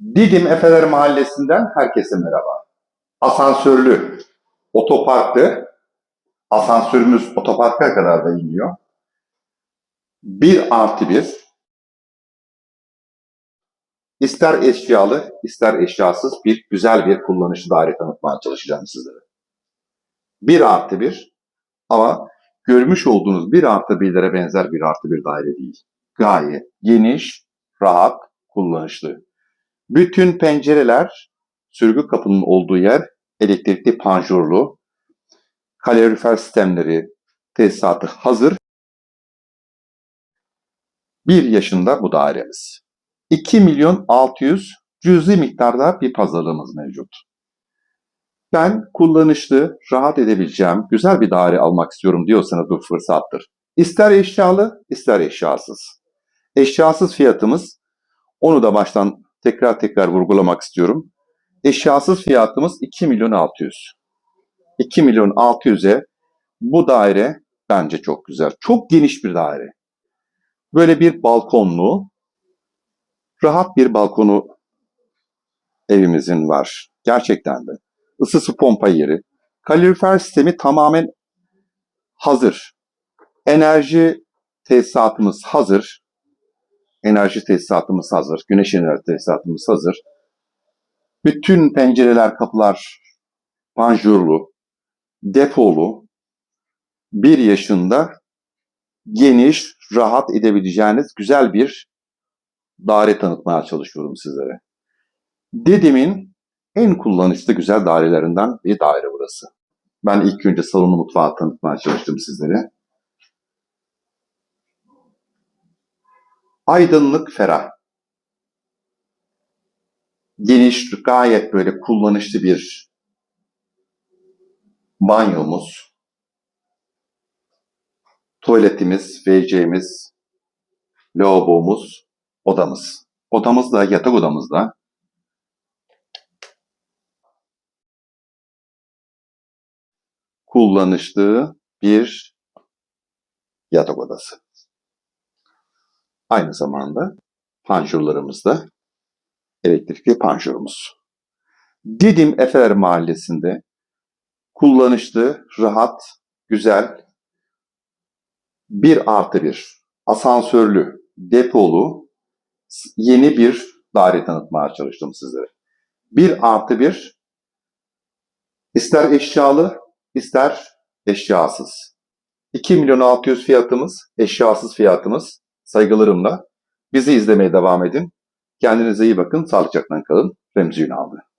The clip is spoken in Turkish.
Didim Efeler Mahallesi'nden herkese merhaba. Asansörlü otoparklı, asansörümüz otoparka kadar da iniyor. Bir artı bir, ister eşyalı, ister eşyasız bir güzel bir kullanışlı daire tanıtmaya çalışacağım sizlere. Bir artı bir ama görmüş olduğunuz bir artı birlere benzer bir artı bir daire değil. Gayet geniş, rahat, kullanışlı. Bütün pencereler sürgü kapının olduğu yer elektrikli panjurlu. Kalorifer sistemleri, tesisatı hazır. Bir yaşında bu dairemiz. 2 milyon 600 cüzi miktarda bir pazarlığımız mevcut. Ben kullanışlı, rahat edebileceğim güzel bir daire almak istiyorum diyorsanız bu fırsattır. İster eşyalı, ister eşyasız. Eşyasız fiyatımız, onu da baştan tekrar tekrar vurgulamak istiyorum. Eşyasız fiyatımız 2 milyon 600. 2 milyon 600'e bu daire bence çok güzel. Çok geniş bir daire. Böyle bir balkonlu, rahat bir balkonu evimizin var. Gerçekten de. Isısı pompa yeri. Kalorifer sistemi tamamen hazır. Enerji tesisatımız hazır. Enerji tesisatımız hazır. Güneş enerji tesisatımız hazır. Bütün pencereler, kapılar panjurlu, depolu, bir yaşında geniş, rahat edebileceğiniz güzel bir daire tanıtmaya çalışıyorum sizlere. Didim'in en kullanışlı güzel dairelerinden bir daire burası. Ben ilk önce salonu mutfağı tanıtmaya çalıştım sizlere. Aydınlık, ferah. Geniş, gayet böyle kullanışlı bir banyomuz. Tuvaletimiz, WC'miz, lavabomuz, odamız. Odamız da yatak odamızda. Kullanışlı bir yatak odası. Aynı zamanda panjurlarımız da elektrikli panjurumuz. Didim Efeler Mahallesi'nde kullanışlı, rahat, güzel bir artı bir asansörlü, depolu yeni bir daire tanıtmaya çalıştım sizlere. Bir artı bir ister eşyalı, ister eşyasız. 2 milyon 600 fiyatımız, eşyasız fiyatımız saygılarımla. Bizi izlemeye devam edin. Kendinize iyi bakın, sağlıcakla kalın. Remzi Ünal'dı.